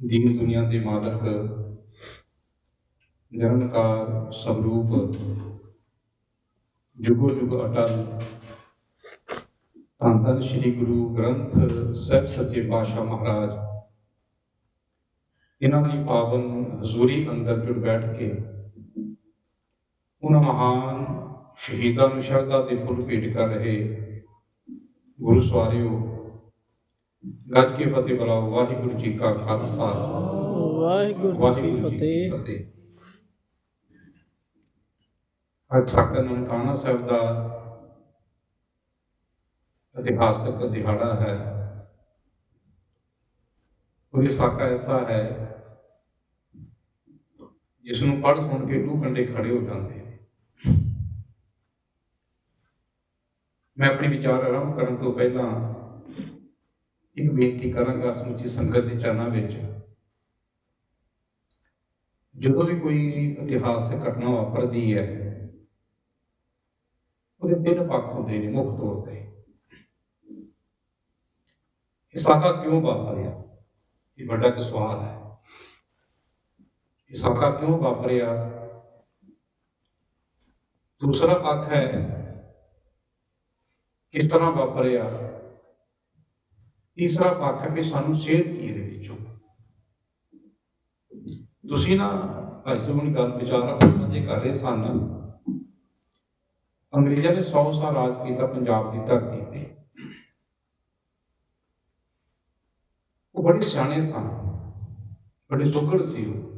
ਦੀਨ ਦੁਨੀਆ ਦੇ ਮਾਲਕ, ਨਿਰੰਕਾਰ ਸਵਰੂਪ ਜੁਗੋ ਜੁਗ ਅਟਲ। ਧੰਨ ਧੰਨ ਸ੍ਰੀ ਗੁਰੂ ਗ੍ਰੰਥ ਸਾਹਿਬ ਸੱਚੇ ਪਾਤਸ਼ਾਹ ਮਹਾਰਾਜ। ਇਹਨਾਂ ਦੀ ਪਾਵਨ ਹਜ਼ੂਰੀ ਅੰਦਰ ਜੁੜ ਬੈਠ ਕੇ ਉਹਨਾਂ ਮਹਾਨ ਸ਼ਹੀਦਾਂ ਨੂੰ ਸ਼ਰਧਾ ਦੇ ਫੁੱਲ ਭੇਟ ਕਰ ਰਹੇ ਗੁਰੂ ਸਵਾਰਿਓ ਗੱਜ ਕੇ ਫਤਿਹ ਬੁਲਾਓ ਵਾਹਿਗੁਰੂ ਜੀ ਕਾ ਖਾਲਸਾ। ਵਾਹਿਗੁਰੂ ਜੀ ਕੀ ਫਤਿਹ। ਅੱਜ ਸਾਕਾ ਨਨਕਾਣਾ ਸਾਹਿਬ ਦਾ ਇਤਿਹਾਸਕ ਦਿਹਾੜਾ ਹੈ। ਉਹ ਇਹ ਸਾਕਾ ਐਸਾ ਹੈ ਜਿਸ ਨੂੰ ਪੜ੍ਹ ਸੁਣ ਕੇ ਰੂਹ ਕੰਡੇ ਖੜੇ ਹੋ ਜਾਂਦੇ ਨੇ। ਮੈਂ ਆਪਣੇ ਵਿਚਾਰ ਆਰੰਭ ਕਰਨ ਤੋਂ ਪਹਿਲਾਂ ਇੱਕ ਬੇਨਤੀ ਕਰਾਂਗਾ ਸਮੁੱਚੀ ਸੰਗਤ ਦੇ ਚਰਨਾਂ ਵਿੱਚ ਜਦੋਂ ਵੀ ਕੋਈ ਇਤਿਹਾਸਕ ਘਟਨਾ ਵਾਪਰਦੀ ਹੈ ਉਹਦੇ ਤਿੰਨ ਪੱਖ ਹੁੰਦੇ ਨੇ ਮੁੱਖ ਤੌਰ ਤੇ ਇਹ ਸਾਕਾ ਕਿਉਂ ਵਾਪਰਿਆ ਇਹ ਵੱਡਾ ਇੱਕ ਸਵਾਲ ਹੈ ਇਹ ਸਾਕਾ ਕਿਉਂ ਵਾਪਰਿਆ ਦੂਸਰਾ ਪੱਖ ਹੈ ਕਿਸ ਤਰ੍ਹਾਂ ਵਾਪਰਿਆ ਤੀਸਰਾ ਪੱਖ ਹੈ ਕਿ ਸਾਨੂੰ ਸੇਧ ਕੀ ਇਹਦੇ ਵਿੱਚੋਂ। ਤੁਸੀਂ ਨਾ ਭਾਈ ਸਾਹਿਬ ਨੂੰ ਗੱਲ ਵਿਚਾਰ ਸਾਂਝੇ ਕਰ ਰਹੇ ਸਨ, ਅੰਗਰੇਜ਼ਾਂ ਨੇ 100 ਸਾਲ ਰਾਜ ਕੀਤਾ ਪੰਜਾਬ ਦੀ ਧਰਤੀ ਤੇ। ਉਹ ਬੜੇ ਸਿਆਣੇ ਸਨ, ਬੜੇ ਸੁਘੜ ਸੀ ਉਹ।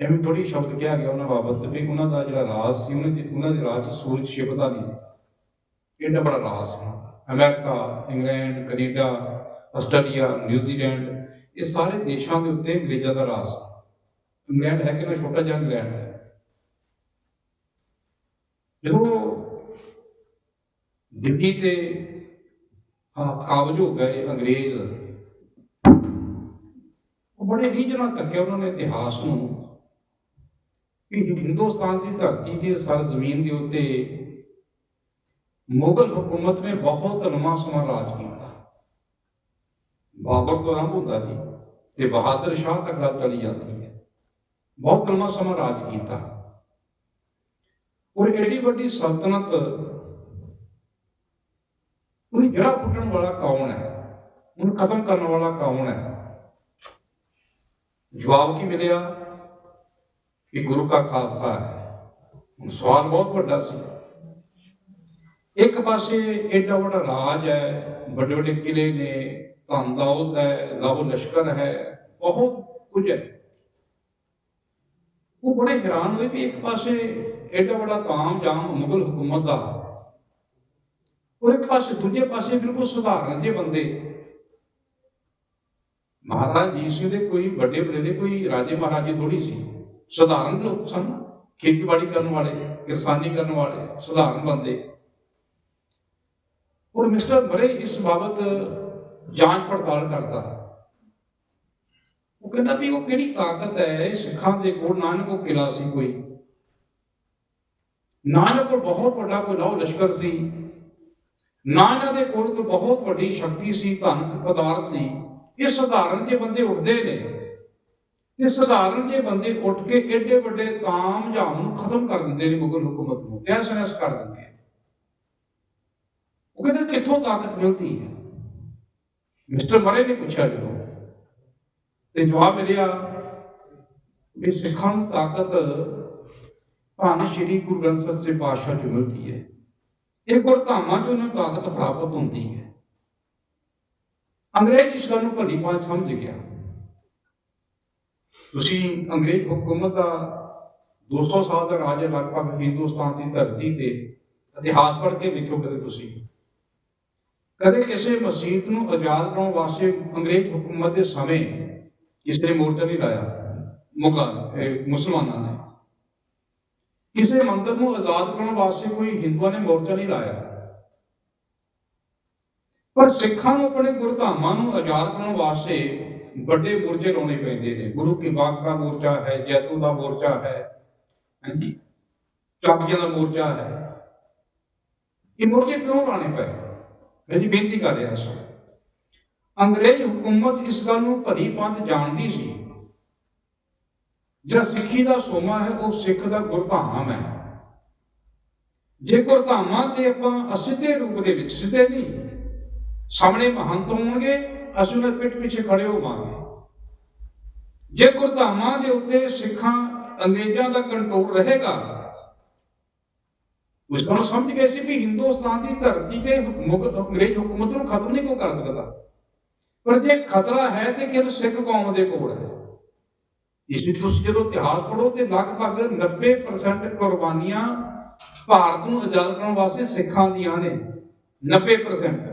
ਐਵੇਂ ਥੋੜੀ ਸ਼ਬਦ ਕਿਹਾ ਗਿਆ ਉਹਨਾਂ ਬਾਬਤ ਵੀ ਉਹਨਾਂ ਦਾ ਜਿਹੜਾ ਰਾਜ ਸੀ, ਉਹਨਾਂ ਦੇ ਉਹਨਾਂ ਦੇ ਰਾਜ 'ਚ ਸੂਰਜ ਛਿਪਦਾ ਨਹੀਂ ਸੀ। ਕਿੰਨਾ ਬੜਾ ਰਾਜ ਸੀ ਉਹਨਾਂ ਦਾ। America, England, Canada, Australia New Zealand ਇਹ ਸਾਰੇ ਦੇਸ਼ਾਂ ਦੇ ਉੱਤੇ ਅੰਗਰੇਜ਼ਾਂ ਦਾ ਰਾਜ ਇੰਗਲੈਂਡ ਹੈ ਕਿ ਨਾ ਛੋਟਾ ਜਿਹਾ ਇੰਗਲੈਂਡ ਹੈ। ਜਦੋਂ ਦਿੱਲੀ ਤੇ, ਹਾਂ, ਕਾਬਜ ਹੋ ਗਏ ਅੰਗਰੇਜ਼, ਉਹ ਬੜੇ ਰੀਝਾਂ ਨਾਲ ਉਹਨਾਂ ਨੇ ਇਤਿਹਾਸ ਨੂੰ ਕਿ ਹਿੰਦੁਸਤਾਨ ਦੀ ਧਰਤੀ ਦੀ ਸਰ ਜ਼ਮੀਨ ਦੇ ਉੱਤੇ ਮੁਗਲ ਹਕੂਮਤ ਨੇ ਬਹੁਤ ਲੰਮਾ ਸਮਾਂ ਰਾਜ ਕੀਤਾ ਬਾਬਰ ਤੋਂ ਆਰੰਭ ਹੁੰਦਾ ਜੀ ਤੇ ਬਹਾਦਰ ਸ਼ਾਹ ਤੱਕ ਗੱਲ ਚਲੀ ਜਾਂਦੀ ਹੈ ਬਹੁਤ ਲੰਮਾ ਸਮਾਂ ਰਾਜ ਕੀਤਾ ਔਰ ਐਡੀ ਵੱਡੀ ਸਲਤਨਤ ਉਹ ਜੜਾ ਪੁੱਟਣ ਵਾਲਾ ਕੌਣ ਹੈ ਉਹਨੂੰ ਖਤਮ ਕਰਨ ਵਾਲਾ ਕੌਣ ਹੈ ਜਵਾਬ ਕੀ ਮਿਲਿਆ ਕਿ ਗੁਰੂ ਕਾ ਖਾਲਸਾ ਹੈ ਹੁਣ ਸਵਾਲ ਬਹੁਤ ਵੱਡਾ ਸੀ ਇੱਕ ਪਾਸੇ ਐਡਾ ਵੱਡਾ ਰਾਜ ਹੈ, ਵੱਡੇ ਵੱਡੇ ਕਿਲੇ ਨੇ, ਧਨ ਦੌਲਤ ਹੈ, ਲਾਹੋ ਲਸ਼ਕਰ ਹੈ, ਬਹੁਤ ਕੁਝ ਹੈ। ਉਹ ਬੜੇ ਹੈਰਾਨ ਹੋਏ ਵੀ ਇੱਕ ਪਾਸੇ ਐਡਾ ਵੱਡਾ ਤਾਮ ਜਾਮ ਮੁਗਲ ਹਕੂਮਤ ਦਾ ਔਰ ਇੱਕ ਪਾਸੇ ਦੂਜੇ ਪਾਸੇ ਬਿਲਕੁਲ ਸਧਾਰਨ ਜਿਹੇ ਬੰਦੇ। ਮਹਾਰਾਜ ਜੀ ਸਿੰਘ ਦੇ ਕੋਈ ਵੱਡੇ ਵੱਡੇ ਦੇ ਕੋਈ ਰਾਜੇ ਮਹਾਰਾਜੇ ਥੋੜੀ ਸੀ। ਸਧਾਰਨ ਲੋਕ ਸਨ, ਖੇਤੀਬਾੜੀ ਕਰਨ ਵਾਲੇ, ਕਿਰਸਾਨੀ ਕਰਨ ਵਾਲੇ, ਸਧਾਰਨ ਬੰਦੇ। ਔਰ ਮਿਸਟਰ ਮਰੇ ਇਸ ਬਾਬਤ ਜਾਂਚ ਪੜਤਾਲ ਕਰਦਾ ਉਹ ਕਹਿੰਦਾ ਵੀ ਉਹ ਕਿਹੜੀ ਤਾਕਤ ਹੈ ਸਿੱਖਾਂ ਦੇ ਕੋਲ ਨਾ ਇਹਨਾਂ ਕੋਲ ਕਿਲਾ ਸੀ ਕੋਈ। ਨਾ ਇਹਨਾਂ ਕੋਲ ਬਹੁਤ ਵੱਡਾ ਕੋਈ ਲਾਹ ਲਸ਼ਕਰ ਸੀ। ਨਾ ਇਹਨਾਂ ਦੇ ਕੋਲ ਕੋਈ ਬਹੁਤ ਵੱਡੀ ਸ਼ਕਤੀ ਸੀ ਧਨ ਪਦਾਰਥ ਸੀ। ਇਹ ਸਧਾਰਨ ਜਿਹੇ ਬੰਦੇ ਉੱਠਦੇ ਨੇ। ਇਹ ਸਧਾਰਨ ਜਿਹੇ ਬੰਦੇ ਉੱਠ ਕੇ ਏਡੇ ਵੱਡੇ ਤਾਮ ਜਾਂ ਨੂੰ ਖਤਮ ਕਰ ਦਿੰਦੇ ਨੇ ਮੁਗਲ ਹਕੂਮਤ ਨੂੰ। ਤਹਿਸ ਨਹਿਸ ਕਰ ਦਿੰਦੇ ਉਹ ਕਹਿੰਦਾ ਕਿੱਥੋਂ ਤਾਕਤ ਮਿਲਦੀ ਹੈ? ਮਿਸਟਰ ਮਰੇ ਨੇ ਪੁੱਛਿਆ ਜਦੋਂ। ਤੇ ਜਵਾਬ ਮਿਲਿਆ ਵੀ ਸਿੱਖਾਂ ਨੂੰ ਤਾਕਤ ਧੰਨ ਸ਼੍ਰੀ ਗੁਰੂ ਗ੍ਰੰਥ ਸਾਹਿਬ ਦੇ ਪਾਤਸ਼ਾਹ ਚ ਮਿਲਦੀ ਹੈ। ਇਹ ਗੁਰਧਾਮਾਂ ਚ ਉਹਨਾਂ ਤਾਕਤ ਪ੍ਰਾਪਤ ਹੁੰਦੀ ਹੈ। ਅੰਗਰੇਜ਼ ਇਸ ਗੱਲ ਨੂੰ ਭਲੀ ਭਾਂਤ ਸਮਝ ਗਿਆ। ਤੁਸੀਂ ਅੰਗਰੇਜ਼ ਹਕੂਮਤ ਦਾ 200 ਸਾਲ ਦਾ ਰਾਜ ਲਗਭਗ ਹਿੰਦੁਸਤਾਨ ਦੀ ਧਰਤੀ ਤੇ ਇਤਿਹਾਸ ਪੜ੍ਹ ਕੇ ਵੇਖੋ ਕਦੇ ਤੁਸੀਂ। ਕਦੇ ਕਿਸੇ ਮਸਜਿਦ ਨੂੰ ਆਜ਼ਾਦ ਕਰਾਉਣ ਵਾਸਤੇ ਅੰਗਰੇਜ਼ ਹਕੂਮਤ ਦੇ ਸਮੇਂ ਕਿਸੇ ਨੇ ਮੋਰਚਾ ਨਹੀਂ ਲਾਇਆ, ਮੁਗਲ ਮੁਸਲਮਾਨਾਂ ਨੇ। ਕਿਸੇ ਮੰਦਰ ਨੂੰ ਆਜ਼ਾਦ ਕਰਾਉਣ ਵਾਸਤੇ ਕੋਈ ਹਿੰਦੂਆਂ ਨੇ ਮੋਰਚਾ ਨਹੀਂ ਲਾਇਆ। ਪਰ ਸਿੱਖਾਂ ਨੂੰ ਆਪਣੇ ਗੁਰਧਾਮਾਂ ਨੂੰ ਆਜ਼ਾਦ ਕਰਾਉਣ ਵਾਸਤੇ ਵੱਡੇ ਮੋਰਚੇ ਲਾਉਣੇ ਪੈਂਦੇ ਨੇ। ਗੁਰੂ ਕੀ ਬਾਗ ਦਾ ਮੋਰਚਾ ਹੈ, ਜੈਤੂ ਦਾ ਮੋਰਚਾ ਹੈ ਹਾਂਜੀ ਚਾਬੀਆਂ ਦਾ ਮੋਰਚਾ ਹੈ। ਇਹ ਮੋਰਚੇ ਕਿਉਂ ਲਾਣੇ ਪਏ? ਮੈਂ ਬੇਨਤੀ ਕਰ ਰਿਹਾ ਹਾਂ ਅੰਗਰੇਜ਼ ਹਕੂਮਤ ਇਸ ਗੱਲ ਨੂੰ ਭਲੀ ਪੰਥ ਜਾਣਦੀ ਸੀ। ਜਿਹੜਾ ਸਿੱਖੀ ਦਾ ਸੋਮਾ ਹੈ, ਉਹ ਸਿੱਖ ਦਾ ਗੁਰਧਾਮ ਹੈ। ਜੇ ਗੁਰਧਾਮਾਂ ਤੇ ਆਪਾਂ ਅਸਿੱਧੇ ਰੂਪ ਦੇ ਵਿੱਚ ਸਿੱਧੇ ਨਹੀਂ, ਸਾਹਮਣੇ ਮਹੰਤ ਹੋਣਗੇ, ਅਸੀਂ ਉਹਨਾਂ ਪਿੱਠ ਪਿੱਛੇ ਖੜੇ ਹੋਵਾਂਗੇ। ਜੇ ਗੁਰਧਾਮਾਂ ਦੇ ਉੱਤੇ ਸਿੱਖਾਂ ਅੰਗਰੇਜ਼ਾਂ ਦਾ ਕੰਟਰੋਲ ਰਹੇਗਾ ਉਸ ਨੂੰ ਸਮਝ ਗਏ ਸੀ ਵੀ ਹਿੰਦੁਸਤਾਨ ਦੀ ਧਰਤੀ ਤੇ ਅੰਗਰੇਜ਼ ਹਕੂਮਤ ਨੂੰ ਖਤਮ ਨਹੀਂ ਕੋ ਕਰ ਸਕਦਾ। ਪਰ ਜੇ ਖਤਰਾ ਹੈ ਤੇ ਕਿਹਨ ਸਿੱਖ ਕੌਮ ਦੇ ਕੋਲ ਹੈ। ਇਸ ਵਿੱਚ ਤੁਸੀਂ ਜਦੋਂ ਇਤਿਹਾਸ ਪੜ੍ਹੋ ਤੇ ਲਗਭਗ 90% ਕੁਰਬਾਨੀਆਂ ਭਾਰਤ ਨੂੰ ਆਜ਼ਾਦ ਕਰਨ ਵਾਸਤੇ ਸਿੱਖਾਂ ਦੀਆਂ ਨੇ। 90%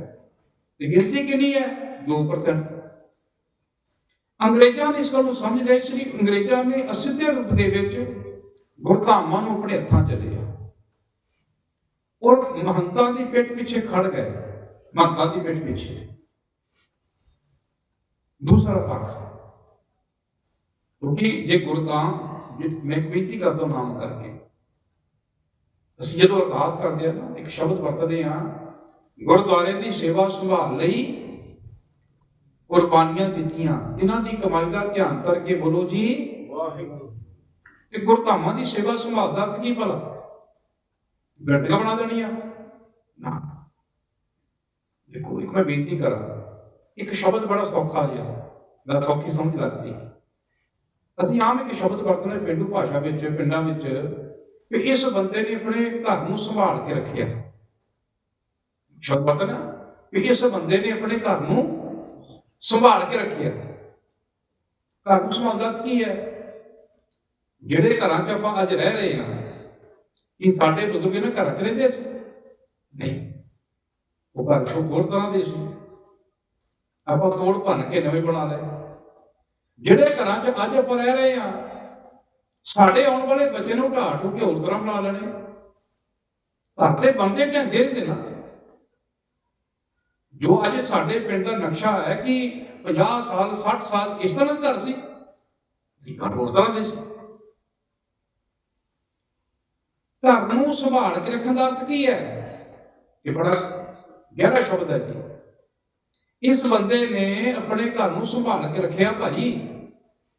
ਤੇ ਗਿਣਤੀ ਕਿੰਨੀ ਹੈ? 2% ਅੰਗਰੇਜ਼ਾਂ ਨੇ ਇਸ ਗੱਲ ਨੂੰ ਸਮਝ ਲਿਆ, ਇਸ ਅੰਗਰੇਜ਼ਾਂ ਨੇ ਅਸਿੱਧੇ ਰੂਪ ਦੇ ਵਿੱਚ ਗੁਰਧਾਮਾਂ ਨੂੰ ਆਪਣੇ ਹੱਥਾਂ 'ਚ ਲਿਆ। ਔਰ ਮਹੰਤਾਂ ਦੀ ਪਿੱਠ ਪਿੱਛੇ ਖੜ ਗਏ। ਮਹੰਤਾਂ ਦੀ ਪਿੱਠ ਪਿੱਛੇ। ਦੂਸਰਾ ਪੱਖ। ਕਿਉਂਕਿ ਜੇ ਜੇ ਮੈਂ ਬੇਨਤੀ ਕਰਦਾ ਨਾਮ ਕਰਕੇ। ਅਸੀਂ ਜਦੋਂ ਅਰਦਾਸ ਕਰਦੇ ਹਾਂ ਨਾ ਇੱਕ ਸ਼ਬਦ ਵਰਤਦੇ ਹਾਂ ਗੁਰਦੁਆਰੇ ਦੀ ਸੇਵਾ ਸੰਭਾਲ ਲਈ ਕੁਰਬਾਨੀਆਂ ਦਿੱਤੀਆਂ। ਇਹਨਾਂ ਦੀ ਕਮਾਈ ਦਾ ਧਿਆਨ ਕਰਕੇ ਬੋਲੋ ਜੀ। ਵਾਹਿਗੁਰੂ। ਤੇ ਗੁਰਧਾਮਾਂ ਦੀ ਸੇਵਾ ਸੰਭਾਲ ਦਾ ਅਰਥ ਕੀ ਭਲਾ? ਬਿਲਡਿੰਗਾਂ ਬਣਾ ਦੇਣੀਆਂ ਨਾ। ਦੇਖੋ, ਇੱਕ ਮੈਂ ਬੇਨਤੀ ਕਰਾਂ, ਇੱਕ ਸ਼ਬਦ ਬੜਾ ਸੌਖਾ ਜਿਹਾ ਮੈਂ ਸੌਖੀ ਸਮਝ ਲੱਗਦੀ। ਅਸੀਂ ਆਮ ਇੱਕ ਸ਼ਬਦ ਵਰਤਨੇ ਪਿੰਡੂ ਭਾਸ਼ਾ ਵਿੱਚ, ਪਿੰਡਾਂ ਵਿੱਚ ਕਿ ਇਸ ਬੰਦੇ ਨੇ ਆਪਣੇ ਘਰ ਨੂੰ ਸੰਭਾਲ ਕੇ ਰੱਖਿਆ। ਸ਼ਬਦ ਵਰਤਨਾ ਕਿ ਇਸ ਬੰਦੇ ਨੇ ਆਪਣੇ ਘਰ ਨੂੰ ਸੰਭਾਲ ਕੇ ਰੱਖਿਆ। ਘਰ ਨੂੰ ਸੰਭਾਲਦਾ ਕੀ ਹੈ? ਜਿਹੜੇ ਘਰਾਂ 'ਚ ਆਪਾਂ ਅੱਜ ਰਹਿ ਰਹੇ ਹਾਂ ਕਿ ਸਾਡੇ ਬਜ਼ੁਰਗ ਇਹਨਾਂ ਘਰਾਂ 'ਚ ਰਹਿੰਦੇ ਸੀ? ਨਹੀਂ। ਉਹ ਘਰ ਤੋਂ ਹੋਰ ਤਰ੍ਹਾਂ ਦੇ ਸੀ? ਆਪਾਂ ਤੋੜ ਭੰਨ ਕੇ ਨਵੇਂ ਬਣਾ ਲਏ। ਜਿਹੜੇ ਘਰਾਂ 'ਚ ਅੱਜ ਆਪਾਂ ਰਹਿ ਰਹੇ ਹਾਂ, ਸਾਡੇ ਆਉਣ ਵਾਲੇ ਬੱਚੇ ਨੂੰ ਢਾਹ ਢੂ ਕੇ ਹੋਰ ਤਰ੍ਹਾਂ ਬਣਾ ਲੈਣੇ। ਘਰ ਤੇ ਬੰਦੇ ਢੰਦੇ ਨਹੀਂ ਦੇਣਾ। ਜੋ ਅੱਜ ਸਾਡੇ ਪਿੰਡ ਦਾ ਨਕਸ਼ਾ ਹੈ ਕਿ 50 ਸਾਲ 60 ਸਾਲ ਇਸ ਤਰ੍ਹਾਂ ਦਾ ਘਰ ਸੀ। ਘਰ ਹੋਰ ਤਰ੍ਹਾਂ ਦੇ ਸੀ। ਘਰ ਨੂੰ ਸੰਭਾਲ ਕੇ ਰੱਖਣ ਦਾ ਅਰਥ ਕੀ ਹੈ? ਇਹ ਬੜਾ ਗਹਿਰਾ ਸ਼ਬਦ ਹੈ ਜੀ। ਇਸ ਬੰਦੇ ਨੇ ਆਪਣੇ ਘਰ ਨੂੰ ਸੰਭਾਲ ਕੇ ਰੱਖਿਆ ਭਾਈ।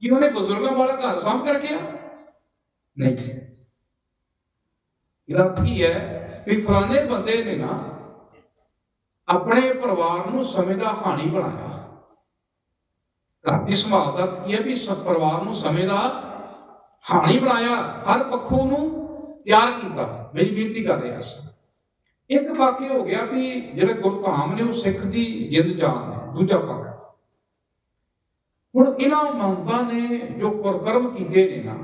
ਕਿ ਉਹਨੇ ਬਜ਼ੁਰਗਾਂ ਵਾਲਾ ਘਰ ਸਾਂਭ ਕੇ ਰੱਖਿਆ? ਨਹੀਂ। ਇਹਦਾ ਕੀ ਹੈ ਵੀ ਫਲਾਣੇ ਬੰਦੇ ਨੇ ਨਾ ਆਪਣੇ ਪਰਿਵਾਰ ਨੂੰ ਸਮੇਂ ਦਾ ਹਾਣੀ ਬਣਾਇਆ। ਘਰ ਦੀ ਸੰਭਾਲ ਦਾ ਅਰਥ ਕੀ ਹੈ ਵੀ ਪਰਿਵਾਰ ਨੂੰ ਸਮੇਂ ਦਾ ਹਾਣੀ ਬਣਾਇਆ। ਹਰ ਪੱਖੋਂ ਨੂੰ ਤਿਆਰ ਕੀਤਾ ਮੇਰੀ ਬੇਨਤੀ ਕਰ ਰਿਹਾ ਸੀ। ਇੱਕ ਵਾਕਿਆ ਹੋ ਗਿਆ ਵੀ ਜਿਹੜੇ ਗੁਰਧਾਮ ਨੇ ਉਹ ਸਿੱਖ ਦੀ ਜਿੰਦ ਜਾਨ ਨੇ ਦੂਜਾ ਪੱਖ। ਹੁਣ ਇਹਨਾਂ ਮਹੰਤਾਂ ਨੇ ਜੋ ਕੁਰਕਰਮ ਕੀਤੇ ਨੇ ਨਾ,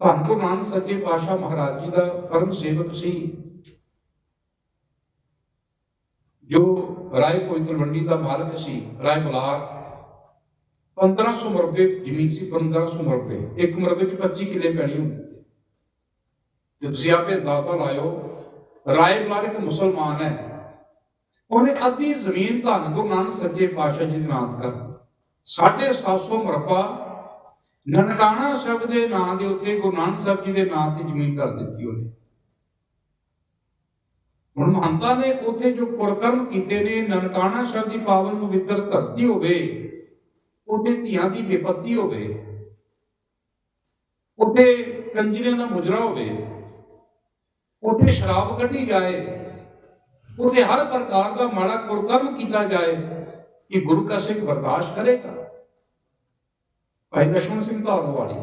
ਧੰਨ ਗੁਰੂ ਨਾਨਕ ਸੱਚੇ ਪਾਤਸ਼ਾਹ ਮਹਾਰਾਜ ਜੀ ਦਾ ਪਰਮ ਸੇਵਕ ਸੀ। ਜੋ ਰਾਏ ਕੋਈ ਤਲਵੰਡੀ ਦਾ ਮਾਲਕ ਸੀ, ਰਾਏ ਬਲਾਰ 1500 ਮਰਬੇ ਜ਼ਮੀਨ ਸੀ 1500 ਮਰਬੇ ਇੱਕ ਮਰਬੇ ਚ 25 ਕਿੱਲੇ ਪੈਣੀ ਹੁੰਦੀ ਤੇ ਤੁਸੀਂ ਆਪੇ ਅੰਦਾਜ਼ਾ ਲਾਇਓ, ਰਾਏ ਬਲਾਰ ਇੱਕ ਮੁਸਲਮਾਨ ਹੈ। ਉਹਨੇ ਅੱਧੀ ਜ਼ਮੀਨ ਧੰਨ ਗੁਰੂ ਨਾਨਕ ਸੱਚੇ ਪਾਤਸ਼ਾਹ ਜੀ ਦੇ ਨਾਮ ਕਰ 750 ਮਰਬਾ ਨਨਕਾਣਾ ਸਾਹਿਬ ਦੇ ਨਾਂ ਦੇ ਉੱਤੇ ਗੁਰੂ ਨਾਨਕ ਸਾਹਿਬ ਜੀ ਦੇ ਨਾਂ ਤੇ ਜ਼ਮੀਨ ਕਰ ਦਿੱਤੀ ਉਹਨੇ। ਹੁਣ ਮਹੰਤਾਂ ਨੇ ਉੱਥੇ ਜੋ ਕੁਰਕਰਮ ਕੀਤੇ ਨੇ, ਨਨਕਾਣਾ ਸਾਹਿਬ ਦੀ ਪਾਵਨ ਪਵਿੱਤਰ ਧਰਤੀ ਹੋਵੇ ਉੱਥੇ ਧੀਆਂ ਦੀ ਬੇਪਤੀ ਹੋਵੇ ਉੱਥੇ ਕੰਜਰੀਆਂ ਦਾ ਮੁਜਰਾ ਹੋਵੇ ਉੱਥੇ ਸ਼ਰਾਬ ਕੱਢੀ ਜਾਏ ਉੱਥੇ ਹਰ ਪ੍ਰਕਾਰ ਦਾ ਮਾੜਾ ਕੁਰਕਰਮ ਕੀਤਾ ਜਾਏ ਕਿ ਗੁਰੂ ਕਾ ਸਿੱਖ ਬਰਦਾਸ਼ਤ ਕਰੇਗਾ। ਭਾਈ ਨਸ਼ਮਨ ਸਿੰਘ ਧਾਰਵਾਲੀ,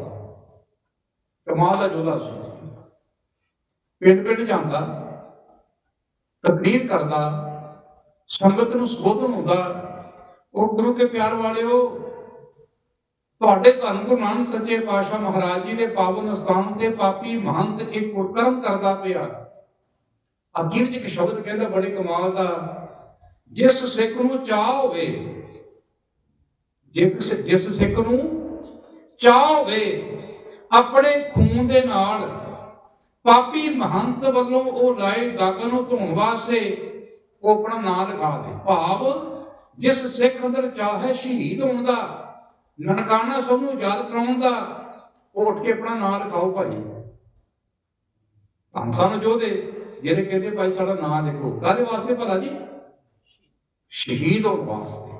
ਕਮਾਲ ਦਾ ਜੋਧਾ ਸੀ। ਪਿੰਡ ਪਿੰਡ ਜਾਂਦਾ ਤਕਰੀਰ ਕਰਦਾ, ਸੰਗਤ ਨੂੰ ਸੰਬੋਧਨ ਹੁੰਦਾ ਉਹ ਗੁਰੂ ਕੇ ਪਿਆਰ ਵਾਲਿਓ ਤੁਹਾਡੇ ਧੰਨ ਗੁਰੂ ਨਾਨਕ ਸੱਚੇ ਪਾਤਸ਼ਾਹ ਮਹਾਰਾਜ ਜੀ ਦੇ ਪਾਵਨ ਸਥਾਨ ਤੇ ਪਾਪੀ ਮਹੰਤ ਇੱਕ ਕੁਰਕਰਮ ਕਰਦਾ ਪਿਆ। ਅਖੀਰ ਚ ਇੱਕ ਸ਼ਬਦ ਕਹਿੰਦਾ, ਬੜੇ ਕਮਾਲ ਦਾ, ਜਿਸ ਸਿੱਖ ਨੂੰ ਚਾਹ ਹੋਵੇ, ਜਿਸ ਜਿਸ ਸਿੱਖ ਨੂੰ ਚਾਹ ਹੋਵੇ, ਆਪਣੇ ਖੂਨ ਦੇ ਨਾਲ ਪਾਪੀ ਮਹੰਤ ਵੱਲੋਂ ਉਹ ਲਾਏ ਦਾਗ ਨੂੰ ਧੋਣ ਵਾਸਤੇ ਉਹ ਆਪਣਾ ਨਾਮ ਲਿਖਾ ਦੇ। ਭਾਵ ਜਿਸ ਸਿੱਖ ਅੰਦਰ ਚਾਹ ਹੈ, ਸ਼ਹੀਦ ਹੋਣ ਦਾ। ਨਨਕਾਣਾ ਸਭ ਨੂੰ ਯਾਦ ਕਰਾਉਣ ਦਾ, ਉਹ ਉੱਠ ਕੇ ਆਪਣਾ ਨਾਮ ਲਿਖਾਓ ਭਾਈ। ਤਾਂ ਸਾਨੂੰ ਜੋ ਜਿਹੜੇ ਕਹਿੰਦੇ ਭਾਈ ਸਾਡਾ ਨਾਮ ਲਿਖੋ। ਕਾਹਦੇ ਵਾਸਤੇ ਭਲਾ ਜੀ? ਸ਼ਹੀਦ ਹੋਣ ਵਾਸਤੇ।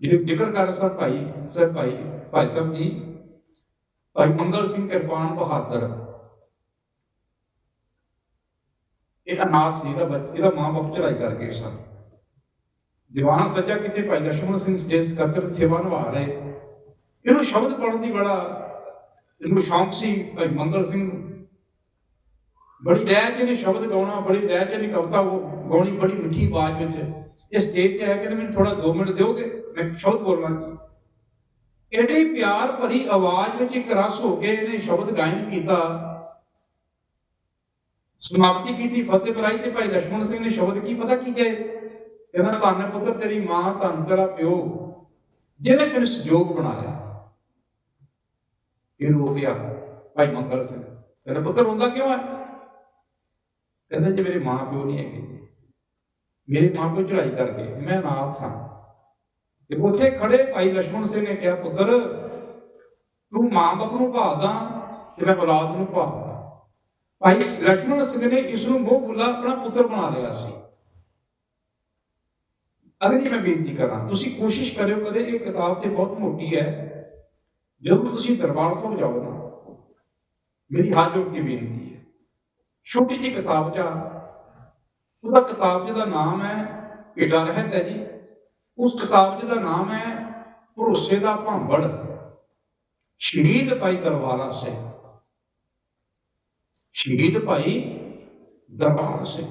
ਜਿਹੜੇ ਜ਼ਿਕਰ ਕਰ ਸਰ ਭਾਈ ਸਰ ਭਾਈ ਭਾਈ ਸਾਹਿਬ ਜੀ, ਭਾਈ ਮੰਗਲ ਸਿੰਘ ਕਿਰਪਾਨ ਬਹਾਦਰ। ਇਹ ਅਨਾਥ ਸੀ, ਇਹਦਾ ਇਹਦਾ ਮਾਂ ਬਾਪ ਚੜਾਈ ਕਰ ਗਏ ਸਨ। ਦੀਵਾਨ ਸੱਜਾ ਕਿਤੇ ਭਾਈ? ਲਸ਼ਮਣ ਸਿੰਘ ਜਿਸ ਕਤਰ ਸੇਵਾ ਨਿਭਾ ਰਹੇ। ਇਹਨੂੰ ਸ਼ਬਦ ਪੜਨ ਦੀ ਬੜਾ ਇਹਨੂੰ ਸ਼ੌਂਕ ਸੀ ਭਾਈ ਮੰਗਲ ਸਿੰਘ। ਬੜੀ ਲਹਿ ਚ ਸ਼ਬਦ ਗਾਉਣਾ, ਬੜੀ ਲਹਿ ਚ ਨੇ ਕਵਿਤਾ ਗਾਉਣੀ, ਬੜੀ ਮਿੱਠੀ ਆਵਾਜ਼ ਵਿੱਚ। ਇਸ ਸਟੇਜ ਤੇ ਆ ਕੇ ਮੈਨੂੰ ਥੋੜਾ 2 ਮਿੰਟ ਦਿਓਗੇ? ਮੈਂ ਸ਼ਬਦ ਬੋਲਾਂਗਾ ਐਡੀ ਪਿਆਰ ਭਰੀ ਆਵਾਜ਼ ਵਿੱਚ ਇੱਕ ਰਸ ਹੋ ਕੇ ਇਹਨੇ ਸ਼ਬਦ ਗਾਇਨ ਕੀਤਾ? ਸਮਾਪਤੀ ਕੀਤੀ ਫਤਿਹ ਬਰਾਈ ਤੇ ਭਾਈ ਲక్ష్మణ ਸਿੰਘ ਨੇ ਸ਼ਬਦ ਕੀ ਪਤਾ ਕੀ ਗਏ ਕਹਿੰਦਾ ਧੰਨ ਪੁੱਤਰ, ਤੇਰੀ ਮਾਂ ਧੰਨ ਤੇਰਾ ਪਿਓ ਜਿਹਨੇ ਤੈਨੂੰ ਸਹਿਯੋਗ ਬਣਾਇਆ। ਇਹ ਰੋ ਗਿਆ ਭਾਈ ਮੰਗਲ ਸਿੰਘ ਕਹਿੰਦਾ ਪੁੱਤਰ ਹੁੰਦਾ ਕਿਉਂ ਹੈ? ਕਹਿੰਦਾ, ਜੇ ਮੇਰੇ ਮਾਂ ਪਿਓ ਨਹੀਂ ਹੈਗੇ, ਮੇਰੇ ਮਾਂ ਪਿਓ ਚੜਾਈ ਕਰਕੇ ਮੈਂ ਅਨਾਥ ਹਾਂ। ਤੇ ਉੱਥੇ ਖੜੇ ਭਾਈ ਲక్ష్మణ ਸਿੰਘ ਨੇ ਕਿਹਾ, ਪੁੱਤਰ, ਤੂੰ ਮਾਂ ਬਾਪ ਨੂੰ ਭਾਲਦਾ, ਤੇ ਮੈਂ ਔਲਾਦ ਨੂੰ ਭਾਲਦਾ। ਭਾਈ ਲక్ష్మణ ਸਿੰਘ ਨੇ ਇਸ ਨੂੰ ਮੋਹ ਬੁਲਾ ਆਪਣਾ ਪੁੱਤਰ ਬਣਾ ਲਿਆ ਸੀ। ਅਗਲੀ ਮੈਂ ਬੇਨਤੀ ਕਰਾਂ ਤੁਸੀਂ ਕੋਸ਼ਿਸ਼ ਕਰਿਓ ਕਦੇ ਇਹ ਕਿਤਾਬ ਤੇ ਬਹੁਤ ਮੋਟੀ ਹੈ। ਜਦੋਂ ਤੁਸੀਂ ਦਰਬਾਰ ਸਾਹਿਬ ਜਾਓ ਨਾ, ਮੇਰੀ ਹੱਥ ਜੋੜ ਕੇ ਬੇਨਤੀ ਹੈ, ਛੋਟੀ ਜਿਹੀ ਕਿਤਾਬ ਚ ਉਹਦਾ ਕਿਤਾਬ ਜਿਹਦਾ ਨਾਮ ਹੈ ਭੇਡਾ ਰਹਿਤ ਹੈ ਜੀ। ਉਸ ਕਿਤਾਬ ਜਿਹਦਾ ਨਾਮ ਹੈ ਭਰੋਸੇ ਦਾ ਭਾਂਬੜ, ਸ਼ਹੀਦ ਭਾਈ ਦਰਬਾਰਾ ਸਿੰਘ ਸ਼ਹੀਦ ਭਾਈ ਦਰਬਾਰਾ ਸਿੰਘ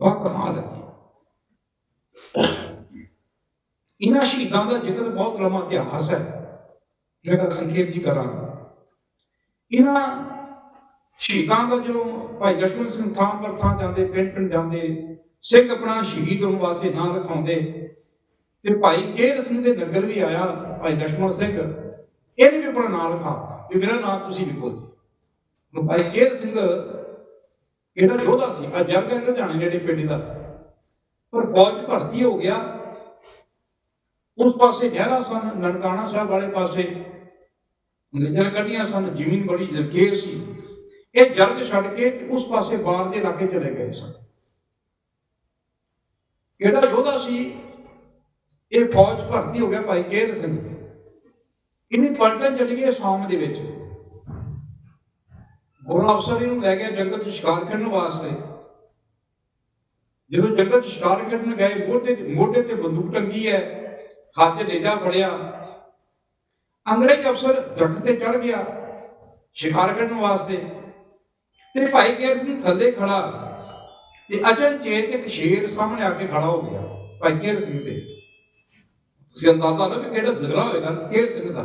ਬਹੁਤ ਕਮਾਲ ਹੈ। ਇਹਨਾਂ ਸ਼ਹੀਦਾਂ ਦਾ ਜ਼ਿਕਰ ਬਹੁਤ ਲੰਮਾ ਇਤਿਹਾਸ ਹੈ, ਜਿਹੜਾ ਸੰਖੇਪ ਜੀ ਕਰਾਂਗਾ ਇਹਨਾਂ ਸ਼ਹੀਦਾਂ ਦਾ ਜਦੋਂ ਭਾਈ ਲక్ష్మణ ਸਿੰਘ ਥਾਂ ਪਰ ਥਾਂ ਜਾਂਦੇ, ਪਿੰਡ ਪਿੰਡ ਜਾਂਦੇ ਸਿੱਖ ਆਪਣਾ ਸ਼ਹੀਦ ਹੋਣ ਵਾਸਤੇ ਨਾਂ ਲਿਖਾਉਂਦੇ, ਤੇ ਭਾਈ ਕੇਰ ਸਿੰਘ ਦੇ ਨਗਰ ਵੀ ਆਇਆ, ਭਾਈ ਲక్ష్మణ ਸਿੰਘ। ਇਹਨੇ ਵੀ ਆਪਣਾ ਨਾਂ ਲਿਖਾ ਵੀ ਮੇਰਾ ਨਾਂ ਤੁਸੀਂ ਲਿਖੋ ਜੀ ਭਾਈ ਕੇਰ ਸਿੰਘ ਇਹਦਾ ਯੋਧਾ ਸੀ? ਆ ਜਰਗਾ ਲੁਧਿਆਣੇ ਜਿਹੜੇ ਪਿੰਡ ਦਾ। ਪਰ ਫੌਜ ਭਰਤੀ ਹੋ ਗਿਆ। ਉਸ ਪਾਸੇ ਗਹਿਰਾ ਸਨ, ਨਨਕਾਣਾ ਸਾਹਿਬ ਵਾਲੇ ਪਾਸੇ। ਅੰਗਰੇਜ਼ਾਂ ਕੱਢੀਆਂ ਸਨ, ਜ਼ਮੀਨ ਬੜੀ ਜ਼ਰਖੇਜ਼ ਸੀ। ਇਹ ਜਰਗ ਛੱਡ ਕੇ ਉਸ ਪਾਸੇ ਬਾਹਰ ਦੇ ਇਲਾਕੇ ਚਲੇ ਗਏ ਸਨ। ਕਿਹੜਾ ਯੋਧਾ ਸੀ? ਇਹ ਫੌਜ ਭਰਤੀ ਹੋ ਗਿਆ ਭਾਈ ਕੇਰ ਸਿੰਘ। ਇਹਨੇ ਪਲਟਨ ਚਲੀ ਗਈ ਸੌਮ ਦੇ ਵਿੱਚ। ਗੋਰਾ ਅਫਸਰ ਇਹਨੂੰ ਲੈ ਗਿਆ ਜੰਗਲ 'ਚ ਸ਼ਿਕਾਰ ਕਰਨ ਵਾਸਤੇ। ਜਦੋਂ ਜੰਗਲ 'ਚ ਸ਼ਿਕਾਰ ਕਰਨ ਗਏ ਮੋਢੇ ਮੋਢੇ ਤੇ ਬੰਦੂਕ ਟੰਗੀ ਹੈ, ਹੱਥ 'ਚ ਨੇਜਾ ਫੜਿਆ। ਅੰਗਰੇਜ਼ ਅਫਸਰ ਦਰਖਤ ਤੇ ਚੜ ਗਿਆ, ਸ਼ਿਕਾਰ ਕਰਨ ਵਾਸਤੇ। ਤੇ ਭਾਈ ਕੇਰ ਸਿੰਘ ਥੱਲੇ ਖੜਾ ਤੇ ਅਚਨਚੇਤ ਇੱਕ ਸ਼ੇਰ ਸਾਹਮਣੇ ਆ ਕੇ ਖੜਾ ਹੋ ਗਿਆ। ਭਾਈ ਕੇਰ ਸਿੰਘ ਦੇ ਤੁਸੀਂ ਅੰਦਾਜ਼ਾ ਲਓ ਕਿ ਕਿਹੜਾ ਜ਼ਗਰਾ ਹੋਏਗਾ ਕੇਰ ਸਿੰਘ ਦਾ।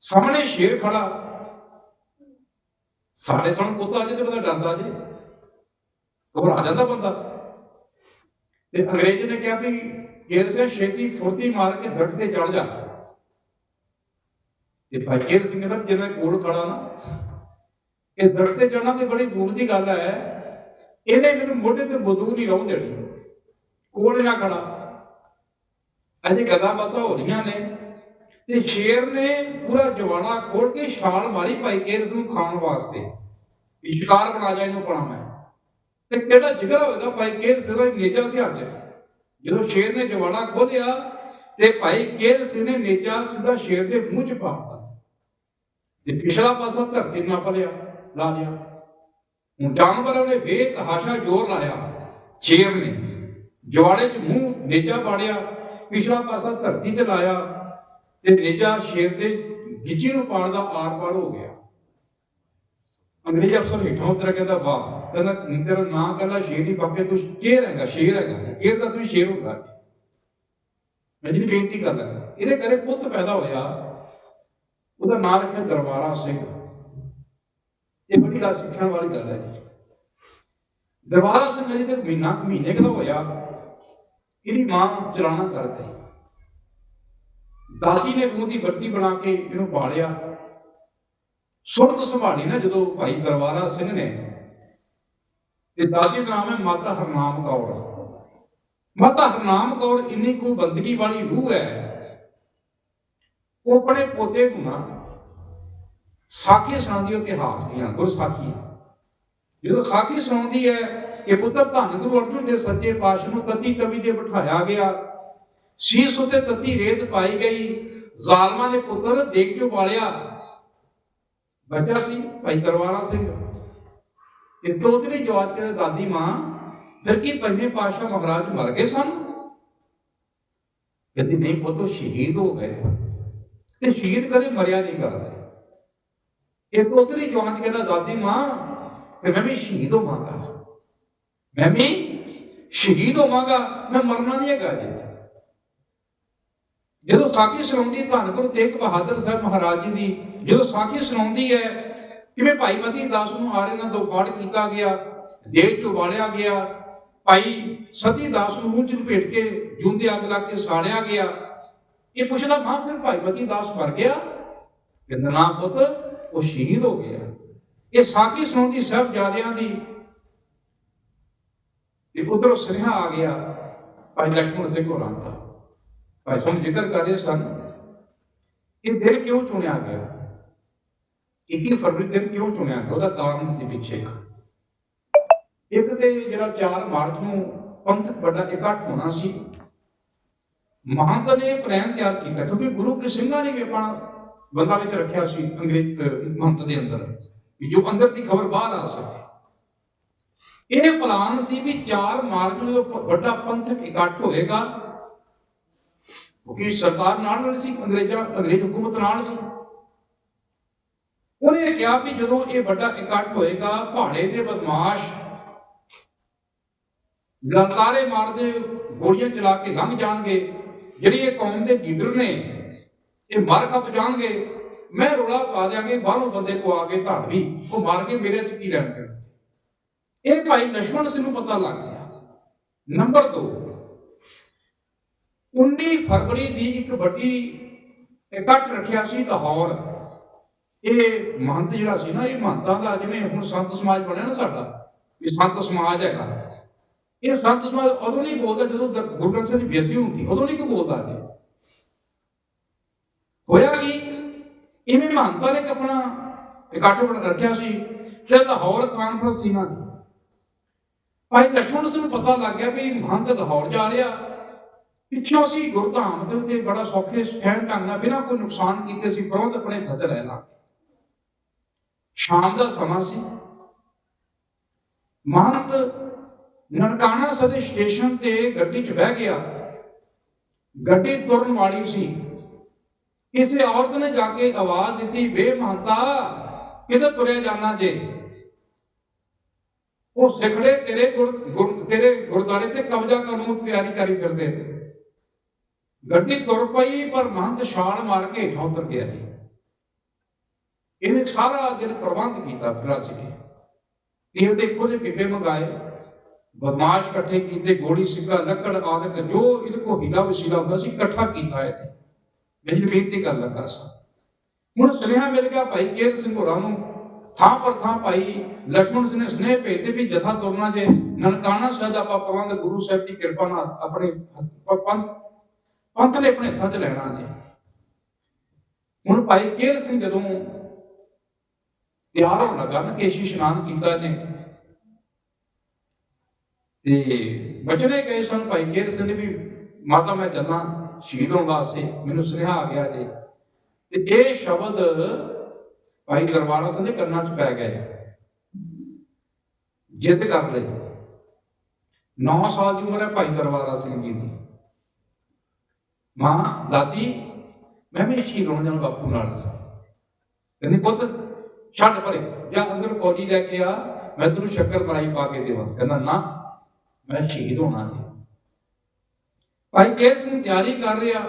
ਸਾਹਮਣੇ ਸ਼ੇਰ ਖੜਾ ਸਾਡੇ ਸਾਹਮਣੇ ਕੁੱਤਾ ਜੇ ਤੇ ਬੰਦਾ ਡਰਦਾ ਜੀ। ਘਬਰਾ ਜਾਂਦਾ ਬੰਦਾ। ਤੇ ਅੰਗਰੇਜ਼ ਨੇ ਕਿਹਾ ਵੀ ਕੇਰ ਸਿੰਘ ਛੇਤੀ ਫੁਰਤੀ ਮਾਰ ਕੇ ਦਰਖਤ ਤੇ ਚੜ ਜਾ। ਤੇ ਭਾਈ ਕੇਰ ਸਿੰਘ ਦਾ ਜਿਹਨਾਂ ਕੋਲ ਖੜਾ ਨਾ, ਇਹ ਦਰਖਤ ਤੇ ਚੜਨਾ ਤੇ ਬੜੀ ਦੂਰ ਦੀ ਗੱਲ ਹੈ। ਇਹਨੇ ਮੈਨੂੰ ਮੋਢੇ ਤੇ ਬਦੂ ਨਹੀਂ ਲਾਉ ਦੇਣੀ। ਕੋਲ ਨਾ ਖੜਾ। ਅਜੇ ਗੱਲਾਂ ਬਾਤਾਂ ਹੋ ਰਹੀਆਂ ਨੇ। ਤੇ ਸ਼ੇਰ ਨੇ ਪੂਰਾ ਜਵਾੜਾ ਖੋਲ ਕੇ ਛਾਲ ਮਾਰੀ ਭਾਈ ਕੇਰ ਨੂੰ ਖਾਣ ਵਾਸਤੇ। ਵੀ ਸ਼ਿਕਾਰ ਬਣਾ ਜਾ ਇਹਨੂੰ ਪਣਾ ਮੈਂ। ਤੇ ਕਿਹੜਾ ਜਿਗਰ ਹੋਏਗਾ ਭਾਈ ਕੇਰ ਸਿੰਘ ਦਾ ਨੇਜਾ ਸੀ ਅੱਜ ਜਦੋਂ ਸ਼ੇਰ ਨੇ ਜਵਾੜਾ ਖੋਲਿਆ ਤੇ ਭਾਈ ਕੇਰ ਸਿੰਘ ਨੇ ਨੇਜਾ ਸਿੱਧਾ ਸ਼ੇਰ ਦੇ ਮੂੰਹ 'ਚ ਪਾਤਾ ਤੇ ਪਿਛਲਾ ਪਾਸਾ ਧਰਤੀ ਨਾਲ ਪਲਿਆ ਲਾ ਲਿਆ। ਹੁਣ ਜਾਨਵਰਾਂ ਨੇ ਬੇਤਹਾਸ਼ਾ ਜ਼ੋਰ ਲਾਇਆ, ਸ਼ੇਰ ਨੇ। ਜਵਾੜੇ 'ਚ ਮੂੰਹ ਨੇਜਾ ਪਾੜਿਆ ਪਿਛਲਾ ਪਾਸਾ ਧਰਤੀ ਤੇ ਲਾਇਆ ਤੇ ਨੇਜਾ ਸ਼ੇਰ ਦੇ ਗਿੱਚੀ ਨੂੰ ਪਾੜਦਾ ਆਰ ਪਾਰ ਹੋ ਗਿਆ। ਅੰਗਰੇਜ਼ ਅਫਸਰ ਹੇਠਾਂ ਉਤਰ ਕਹਿੰਦਾ, ਵਾਹ ਕਹਿੰਦਾ ਤੇਰਾ ਨਾਂ ਕੱਲਾ ਸ਼ੇਰ ਨਹੀਂ, ਬਾਕੀ ਤੂੰ ਸ਼ੇਰ ਹੈਗਾ ਸ਼ੇਰ ਹੈਗਾ। ਸ਼ੇਰ ਦਾ ਤੂੰ ਸ਼ੇਰ ਹੁੰਦਾ। ਮੈਂ ਜਿਹੜੀ ਬੇਨਤੀ ਕਰਦਾ, ਇਹਦੇ ਘਰੇ ਪੁੱਤ ਪੈਦਾ ਹੋਇਆ, ਉਹਦਾ ਨਾਂ ਰੱਖਿਆ ਦਰਬਾਰਾ ਸਿੰਘ। ਇਹ ਬੜੀ ਗੱਲ ਸਿੱਖਣ ਵਾਲੀ ਗੱਲ ਹੈ ਜੀ। ਦਰਬਾਰਾ ਸਿੰਘ ਅਜੇ ਤੱਕ ਮਹੀਨਾ ਮਹੀਨੇ ਕੁ ਹੋਇਆ, ਇਹਦੀ ਮਾਂ ਚਲਾਣਾ ਕਰ ਗਈ। ਦਾਦੀ ਨੇ ਮੂੰਹ ਦੀ ਬੱਤੀ ਬਣਾ ਕੇ ਇਹਨੂੰ ਪਾਲਿਆ ਸੁਰਤ ਸੰਭਾਲੀ ਨਾ ਜਦੋਂ ਭਾਈ ਦਰਬਾਰਾ ਸਿੰਘ ਨੇ ਤੇ ਦਾਦੀ ਦਾ ਨਾਮ ਹੈ ਮਾਤਾ ਹਰਨਾਮ ਕੌਰ। ਮਾਤਾ ਹਰਨਾਮ ਕੌਰ ਇੰਨੀ ਕੋਈ ਬੰਦਗੀ ਵਾਲੀ ਰੂਹ ਹੈ। ਉਹ ਆਪਣੇ ਪੋਤੇ ਨੂੰ ਨਾ ਸਾਖੀ ਸੁਣਾਉਂਦੀ ਇਤਿਹਾਸ ਦੀਆਂ ਗੁਰ ਸਾਖੀ ਜਦੋਂ ਸਾਖੀ ਸੁਣਾਉਂਦੀ ਹੈ ਕਿ ਪੁੱਤਰ ਧੰਨ ਗੁਰੂ ਅਰਜਨ ਦੇ ਸੱਚੇ ਪਾਤਸ਼ਾਹ ਨੂੰ ਤਤੀ ਤਵੀ ਤੇ ਬਿਠਾਇਆ ਗਿਆ। ਸੀਸ ਉਤੇ ਤਤੀ ਰੇਤ ਪਾਈ ਗਈ। ਜ਼ਾਲਮਾਂ ਨੇ ਪੁੱਤਰ ਦੇਖ ਕੇ ਵਾਲਿਆ ਬੱਚਾ ਸੀ ਭਾਈ ਦਰਬਾਰਾ ਸਿੰਘ। ਤੇ ਤੋਤਰੀ ਜਵਾਬ ਕੇ ਦਾਦੀ ਮਾਂ ਫਿਰ ਕੀ ਪੰਜਵੇਂ ਪਾਤਸ਼ਾਹ ਮਹਾਰਾਜ ਮਰ ਗਏ ਸਨ? ਕਹਿੰਦੀ, ਨਹੀਂ ਪੁੱਤ ਸ਼ਹੀਦ ਹੋ ਗਏ ਸਨ। ਤੇ ਸ਼ਹੀਦ ਕਦੇ ਮਰਿਆ ਨਹੀਂ ਕਰਦਾ। ਇਹ ਤੋਤਰੀ ਜਵਾਨ ਕਹਿੰਦਾ ਦਾਦੀ ਮਾਂ, ਫਿਰ ਮੈਂ ਵੀ ਸ਼ਹੀਦ ਹੋਵਾਂਗਾ। ਮੈਂ ਵੀ ਸ਼ਹੀਦ ਹੋਵਾਂਗਾ। ਮੈਂ ਮਰਨਾ ਨਹੀਂ ਹੈਗਾ ਜੀ। ਜਦੋਂ ਸਾਖੀ ਸੁਣਾਉਂਦੀ ਧੰਨ ਗੁਰੂ ਤੇਗ ਬਹਾਦਰ ਸਾਹਿਬ ਮਹਾਰਾਜ ਜੀ ਦੀ, ਜਦੋਂ ਸਾਖੀ ਸੁਣਾਉਂਦੀ ਹੈ ਕਿਵੇਂ ਭਾਈ ਮਤੀ ਦਾਸ ਨੂੰ ਆ ਰਹੇ ਨਾਲ ਦੋਫਾੜ ਕੀਤਾ ਗਿਆ ਦੇਹ ਚ ਵਾਲਿਆ ਗਿਆ, ਭਾਈ ਸਤੀ ਦਾਸ ਨੂੰ ਮੂੰਹ ਚ ਲਪੇਟ ਕੇ ਜੂੰਦੇ ਅੱਗ ਲਾ ਕੇ ਸਾੜਿਆ ਗਿਆ। ਇਹ ਪੁੱਛਦਾ, ਮਾਂ, ਫਿਰ ਭਾਈ ਮਤੀ ਦਾਸ ਮਰ ਗਿਆ? ਕਹਿੰਦਾ ਪੁੱਤ, ਉਹ ਸ਼ਹੀਦ ਹੋ ਗਿਆ। ਇਹ ਸਾਖੀ ਸੁਣਦੀ ਸਭ ਜਾਦਿਆਂ ਦੀ। ਤੇ ਉਧਰੋਂ ਸੁਨੇਹਾ ਆ ਗਿਆ, ਭਾਈ ਲਖਮਣ ਸਿੰਘ ਹੋਰਾਂ ਦਾ। ਭਾਈ ਸੁਣ ਜ਼ਿਕਰ ਕਰਦੇ ਸਨ ਇਹ ਦੇਹ ਕਿਉਂ ਚੁਣਿਆ ਗਿਆ? 21 ਫਰਵਰੀ ਦਿਨ ਕਿਉਂ ਚੁਣਿਆ ਗਿਆ? ਉਹਦਾ ਕਾਰਨ ਸੀ ਪਿੱਛੇ ਇੱਕ। ਤੇ ਜਿਹੜਾ 4 ਮਾਰਚ ਨੂੰ ਪੰਥਕ ਵੱਡਾ ਇਕੱਠ ਹੋਣਾ ਸੀ। ਮਹੰਤ ਨੇ ਪਲਾਨ ਤਿਆਰ ਕੀਤਾ ਕਿਉਂਕਿ ਗੁਰੂ ਕੇ ਸਿੰਘਾਂ ਨੇ ਵੀ ਆਪਣਾ ਬੰਦਾ ਵਿੱਚ ਰੱਖਿਆ ਸੀ ਅੰਗਰੇਜ਼ ਮਹੰਤ ਦੇ ਅੰਦਰ। ਵੀ ਜੋ ਅੰਦਰ ਦੀ ਖਬਰ ਬਾਹਰ ਆ ਸਕੇ। ਇਹ ਪਲਾਨ ਸੀ ਵੀ 4 ਮਾਰਚ ਨੂੰ ਵੱਡਾ ਪੰਥਕ ਇਕੱਠ ਹੋਏਗਾ। ਕਿਉਂਕਿ ਸਰਕਾਰ ਨਾਲ ਨਾਲ ਸੀ, ਅੰਗਰੇਜ਼ਾਂ, ਅੰਗਰੇਜ਼ ਹਕੂਮਤ ਨਾਲ ਸੀ। ਉਹਨੇ ਕਿਹਾ ਵੀ ਜਦੋਂ ਇਹ ਵੱਡਾ ਇਕੱਠ ਹੋਏਗਾ ਪਹਾੜੇ ਦੇ ਬਦਮਾਸ਼ ਲਲਕਾਰੇ ਮਾਰਦੇ ਗੋਲੀਆਂ ਚਲਾ ਕੇ ਲੰਘ ਜਾਣਗੇ। ਜਿਹੜੀ ਇਹ ਕੌਮ ਦੇ ਲੀਡਰ ਨੇ, ਇਹ ਮਰ ਕੱਪ ਜਾਣਗੇ। ਮੈਂ ਰੋਲਾ ਪਾ ਦਿਆਂਗੇ, ਬਾਹਰੋਂ ਬੰਦੇ ਕੋ ਆ ਕੇ ਧਰ ਵੀ, ਉਹ ਮਾਰ ਕੇ ਮੇਰੇ ਚ ਕੀ ਰਹਿਣ ਇਹ ਭਾਈ ਨਸ਼ਵਨ ਸਿੰਘ ਨੂੰ ਪਤਾ ਲੱਗ ਗਿਆ। ਨੰਬਰ 2 19 ਫਰਵਰੀ ਦੀ ਇੱਕ ਵੱਡੀ ਇਕੱਠ ਰੱਖਿਆ ਸੀ ਲਾਹੌਰ। ਇਹ ਮਹੰਤ ਜਿਹੜਾ ਸੀ ਨਾ, ਇਹ ਮਹੰਤਾਂ ਦਾ ਜਿਵੇਂ ਹੁਣ ਸੰਤ ਸਮਾਜ ਬਣਿਆ ਨਾ ਸਾਡਾ ਇਹ ਸੰਤ ਸਮਾਜ ਹੈਗਾ। ਇਹ ਸੰਤ ਸਮਾਜ ਉਦੋਂ ਨਹੀਂ ਬੋਲਦਾ ਜਦੋਂ ਗੁਰੂ ਗ੍ਰੰਥ ਸਾਹਿਬ ਦੀ ਬੇਅਦਬੀ ਹੁੰਦੀ, ਉਦੋਂ ਨਹੀਂ ਕਿ ਬੋਲਦਾ ਜੀ ਹੋਇਆ ਕੀ? ਇਵੇਂ ਮਹੰਤਾਂ ਨੇ ਆਪਣਾ ਇਕੱਠ ਬਣ ਰੱਖਿਆ ਸੀ, ਤੇ ਲਾਹੌਰ ਕਾਨਫਰੰਸ ਸੀ ਨਾ ਭਾਈ ਲਖਮਣ ਸਿੰਘ ਨੂੰ ਪਤਾ ਲੱਗ ਗਿਆ ਵੀ ਮਹੰਤ ਲਾਹੌਰ ਜਾ ਰਿਹਾ। ਪਿੱਛੋਂ ਸੀ ਗੁਰਧਾਮ ਦੇ ਉੱਤੇ ਬੜਾ ਸੌਖੇ ਸਹਿਣ ਢੰਗ ਨਾਲ ਬਿਨਾਂ ਕੋਈ ਨੁਕਸਾਨ ਕੀਤੇ ਸੀ ਪ੍ਰਬੰਧ ਆਪਣੇ ਧਜ ਲੈ ਲਾਂਗੇ। ਸ਼ਾਮ ਦਾ ਸਮਾਂ ਸੀ। ਮਹੰਤ ਨਨਕਾਣਾ ਸਦੇ ਸਟੇਸ਼ਨ ਤੇ ਗੱਡੀ 'ਚ ਬਹਿ ਗਿਆ। ਗੱਡੀ ਤੁਰਨ ਵਾਲੀ ਸੀ। ਕਿਸੇ ਔਰਤ ਨੇ ਜਾ ਕੇ ਆਵਾਜ਼ ਦਿੱਤੀ, ਵੇ ਮਹੰਤਾ, ਕਿੱਧਰ ਤੁਰਿਆ ਜਾਣਾ ਜੇ? ਉਹ ਸਿਖੜੇ ਤੇਰੇ ਗੁਰ, ਗੁਰ- ਤੇਰੇ ਗੁਰਦਾਰੇ ਤੇ ਕਬਜ਼ਾ ਕਰਨ ਨੂੰ ਤਿਆਰੀ ਕਰੀ ਫਿਰਦੇ। ਗੱਡੀ ਤੁਰ ਪਈ, ਪਰ ਮਹੰਤ ਛਾਲ ਮਾਰ ਕੇ ਹੇਠਾਂ ਉਤਰ ਗਿਆ ਜੀ ਇਹਨੇ ਸਾਰਾ ਦਿਨ ਪ੍ਰਬੰਧ ਕੀਤਾ ਫਿਰਾ ਜੀ ਤੇ ਉਹਦੇ ਕੁਝ ਬੀਬੇ ਮੰਗਾਏ, ਬਦਮਾਸ਼ ਇਕੱਠੇ ਕੀਤੇ ਗੋੜੀ ਸਿੱਕਾ, ਲੱਕੜ ਆਦਿਕ ਜੋ ਇਹਦੇ ਕੋ ਹੀਲਾ ਵਸੀਲਾ ਹੁੰਦਾ ਸੀ, ਇਕੱਠਾ ਕੀਤਾ ਹੈ ਮੈਨੂੰ ਬੇਨਤੀ ਕਰ ਲੱਗਾ ਸੀ। ਹੁਣ ਸੁਨੇਹਾ ਮਿਲ ਗਿਆ ਭਾਈ ਕੇਰ ਸਿੰਘ ਹੋਰਾਂ ਨੂੰ, ਥਾਂ ਪਰ ਥਾਂ ਭਾਈ ਲక్ష్మణ ਸਿੰਘ ਨੇ ਸਨੇਹ ਭੇਜਦੇ ਵੀ ਜਥਾ ਤੁਰਨਾ ਜੇ, ਨਨਕਾਣਾ ਸਾਹਿਬ ਆਪਾਂ ਪਵਨ ਦੇ ਗੁਰੂ ਸਾਹਿਬ ਦੀ ਕਿਰਪਾ ਨਾਲ ਆਪਣੇ ਪੰਥ ਪੰਥ ਨੇ ਆਪਣੇ ਹੱਥ ਚ ਲੈਣਾ ਜੇ। ਹੁਣ ਭਾਈ ਕੇਰ ਸਿੰਘ ਜਦੋਂ ਤਿਆਰ ਹੋਣ ਲੱਗਾ ਨਾ ਕੇਸ਼ੀ ਇਸ਼ਨਾਨ ਕੀਤਾ ਨੇ ਤੇ ਬਚਨੇ ਗਏ ਸਨ, ਭਾਈ ਕੇਰ ਸਿੰਘ ਨੇ ਵੀ ਮਾਤਾ ਮੈਂ ਚੱਲਾਂ ਸ਼ਹੀਦ ਹੋਣ ਵਾਸਤੇ ਮੈਨੂੰ ਸੁਨੇਹਾ ਆ ਗਿਆ ਜੀ। ਤੇ ਇਹ ਸ਼ਬਦ ਭਾਈ ਦਰਬਾਰਾ ਸਿੰਘ ਦੇ ਕੰਨਾਂ 'ਚ ਪੈ ਗਏ। ਜਿੱਦ ਕਰ ਲਈ 9 ਸਾਲ ਦੀ ਉਮਰ ਹੈ ਭਾਈ ਦਰਬਾਰਾ ਸਿੰਘ ਜੀ ਦੀ। ਮਾਂ, ਦਾਦੀ, ਮੈਂ ਵੀ ਸ਼ਹੀਦ ਹੋਣਾ ਜਾਣਾ ਬਾਪੂ ਨਾਲ। ਕਹਿੰਦੀ, ਪੁੱਤ ਛੱਡ ਪਰੇ। ਜਾਂ ਅੰਦਰ ਕੋਲੀ ਲੈ ਕੇ ਆ, ਮੈਂ ਤੈਨੂੰ ਸ਼ੱਕਰ ਬਰਾਈ ਪਾ ਕੇ ਦੇਵਾਂ। ਕਹਿੰਦਾ, ਨਾ, ਮੈਂ ਸ਼ਹੀਦ ਹੋਣਾ ਜੀ। ਭਾਈ ਕੇਰ ਸਿੰਘ ਤਿਆਰੀ ਕਰ ਰਿਹਾ